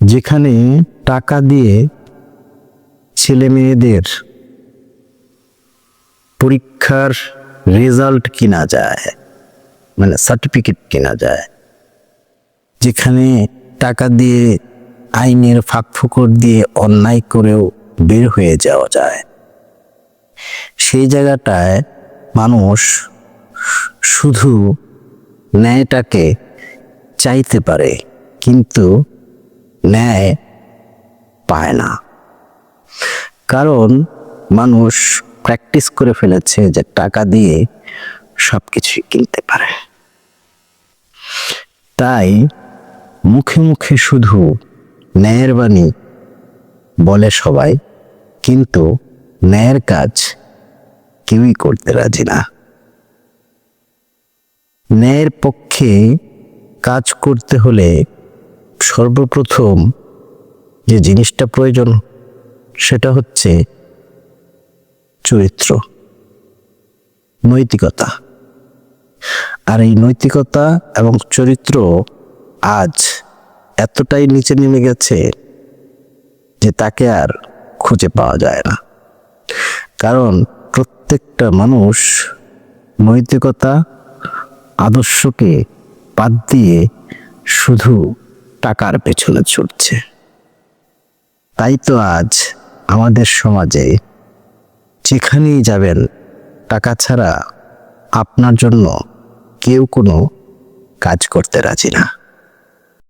যেখানে টাকা দিয়ে ছেলে মেয়েদের পরীক্ষার রেজাল্ট কিনা যায় মানে সার্টিফিকেট কেনা যায়, যেখানে টাকা দিয়ে আইনের ফাঁক ফোকর দিয়ে অন্যায় করেও বের হয়ে যাওয়া যায়, সেই জায়গাটায় মানুষ শুধু ন্যায়টাকে চাইতে পারে, কিন্তু ন্যায় পায় না। কারণ মানুষ প্র্যাকটিস করে ফেলেছে যে টাকা দিয়ে সব কিছুই কিনতে পারে। তাই মুখে মুখে শুধু ন্যায়ের বাণী বলে সবাই, কিন্তু ন্যায়ের কাজ কেউই করতে রাজি না। ন্যায়ের পক্ষে কাজ করতে হলে সর্বপ্রথম যে জিনিসটা প্রয়োজন, সেটা হচ্ছে চরিত্র, নৈতিকতা। আর এই নৈতিকতা এবং চরিত্র আজ এতটাই নিচে নেমে গেছে যে তাকে আর খুঁজে পাওয়া যায় না। কারণ প্রত্যেকটা মানুষ নৈতিকতা, আদর্শকে বাদ দিয়ে শুধু টাকার পেছনে ছুটছে। তাই তো আজ আমাদের সমাজে যেখানেই যাবেন, টাকা ছাড়া আপনার জন্য কেউ কোনো কাজ করতে রাজি না।